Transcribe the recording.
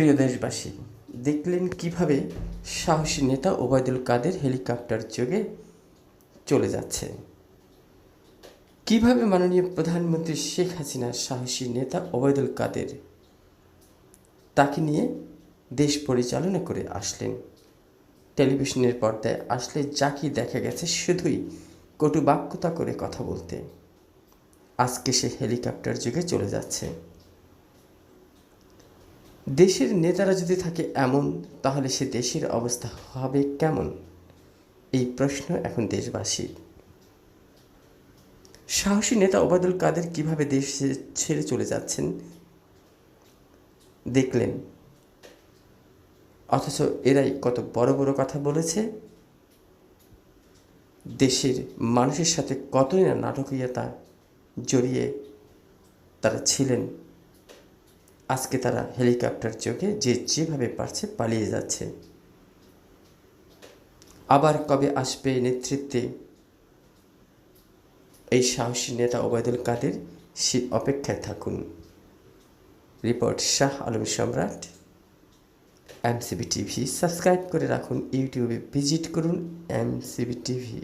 প্রিয় দেশবাসী, দেখলেন কীভাবে সাহসী নেতা ওবায়দুল কাদের হেলিকপ্টার যোগে চলে যাচ্ছে? কীভাবে মাননীয় প্রধানমন্ত্রী শেখ হাসিনার সাহসী নেতা ওবায়দুল কাদের তাকে নিয়ে দেশ পরিচালনা করে আসলেন? টেলিভিশনের পর্দায় আসলে যাকে দেখা গেছে শুধুই কটু বাক্যতা করে কথা বলতে। আজকে সে হেলিকপ্টার যুগে চলে যাচ্ছে। দেশের নেতারা যদি থাকে এমন, তাহলে সে দেশের অবস্থা হবে কেমন? এই প্রশ্ন এখন দেশবাসীর। সাহসী নেতা ওবায়দুল কাদের কীভাবে দেশ ছেড়ে চলে যাচ্ছেন? দেখলেন। অথচ এরাই কত বড় বড় কথা বলেছে। দেশের মানুষের সাথে কতই না নাটকীয়তা জড়িয়ে তারা ছিলেন আজকে তারা হেলিকপ্টার চোখে যে যেভাবে পারছে পালিয়ে যাচ্ছে। আবার কবে আসবে নেতৃত্বে? এই সাহসী নেতা ওবায়দুল কাদের সে অপেক্ষায় থাকুন। রিপোর্ট শাহ আলম সম্রাট, এমসিবি টিভি। সাবস্ক্রাইব করে রাখুন ইউটিউবে, ভিজিট করুন এমসিবি টিভি।